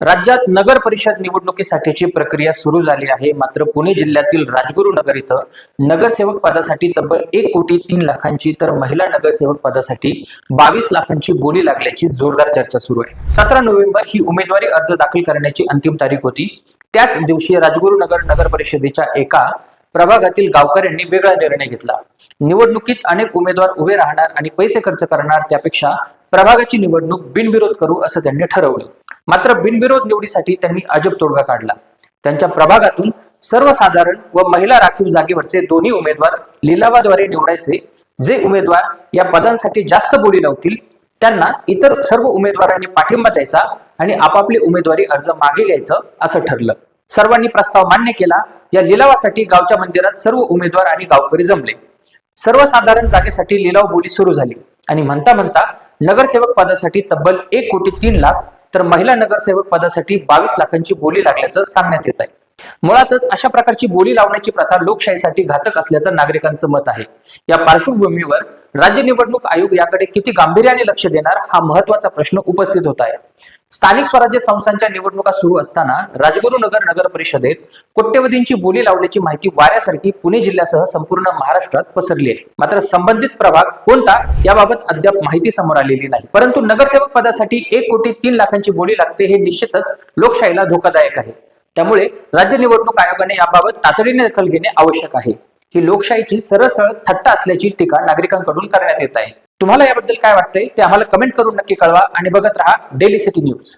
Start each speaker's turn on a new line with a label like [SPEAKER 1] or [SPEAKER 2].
[SPEAKER 1] राज्यात नगर परिषद निवडणुकीसाठीची प्रक्रिया सुरू झाली आहे. मात्र पुणे जिल्ह्यातील राजगुरुनगर इथं नगरसेवक पदासाठी तब्बल एक कोटी तीन लाखांची तर महिला नगरसेवक पदासाठी बावीस लाखांची बोली लागल्याची जोरदार चर्चा सुरू आहे. सतरा नोव्हेंबर ही उमेदवारी अर्ज दाखल करण्याची अंतिम तारीख होती. त्याच दिवशी राजगुरुनगर नगर परिषदेच्या एका प्रभागातील गावकऱ्यांनी वेगळा निर्णय घेतला. निवडणुकीत अनेक उमेदवार उभे राहणार आणि पैसे खर्च करणार त्यापेक्षा प्रभागाची निवडणूक बिनविरोध करू असं त्यांनी ठरवलं. मात्र बिनविरोध निवडीसाठी त्यांनी अजब तोडगा काढला. त्यांच्या प्रभागातून सर्वसाधारण व महिला राखीव जागेवरचे दोन्ही उमेदवार लिलावाद्वारे निवडायचे. जे उमेदवार या पदांसाठी जास्त बोली लावतील त्यांना इतर सर्व उमेदवारांनी पाठिंबा द्यायचा आणि आपापले उमेदवारी अर्ज मागे घ्यायचं असं ठरलं. सर्वांनी प्रस्ताव मान्य केला. या लिलावासाठी गावच्या मंदिरात सर्व उमेदवार आणि गावकरी जमले. सर्वसाधारण जागेसाठी लिलाव बोली सुरू झाली आणि म्हणता म्हणता नगरसेवक पदासाठी तब्बल एक कोटी तीन लाख तर महिला नगरसेवक पदासाठी बावीस लाखांची बोली लागल्याचं सांगण्यात येत आहे. मुळातच अशा प्रकारची बोली लावण्याची प्रथा लोकशाहीसाठी घातक असल्याचं नागरिकांचं मत आहे. या पार्श्वभूमीवर राज्य निवडणूक आयोग याकडे किती गांभीर्याने लक्ष देणार हा महत्त्वाचा प्रश्न उपस्थित होत आहे. स्थानिक स्वराज्य संस्थांच्या निवडणुका सुरू असताना राजगुरुनगर नगर परिषदेत कोट्यवधींची बोली लावल्याची माहिती वाऱ्यासारखी पुणे जिल्ह्यासह संपूर्ण महाराष्ट्रात पसरली आहे. मात्र संबंधित प्रभाग कोणता याबाबत अद्याप माहिती समोर आलेली नाही. परंतु नगरसेवक पदासाठी एक कोटी तीन लाखांची बोली लागते हे निश्चितच लोकशाहीला धोकादायक आहे. त्यामुळे राज्य निवडणूक आयोगाने याबाबत तातडीने दखल घेणे आवश्यक आहे. ही लोकशाहीची सरळ सरळ थट्टा असल्याची टीका नागरिकांकडून करण्यात येत आहे. तुम्हाला याबद्दल काय वाटतंय ते आम्हाला कमेंट करून नक्की कळवा आणि बघत राहा डेली सिटी न्यूज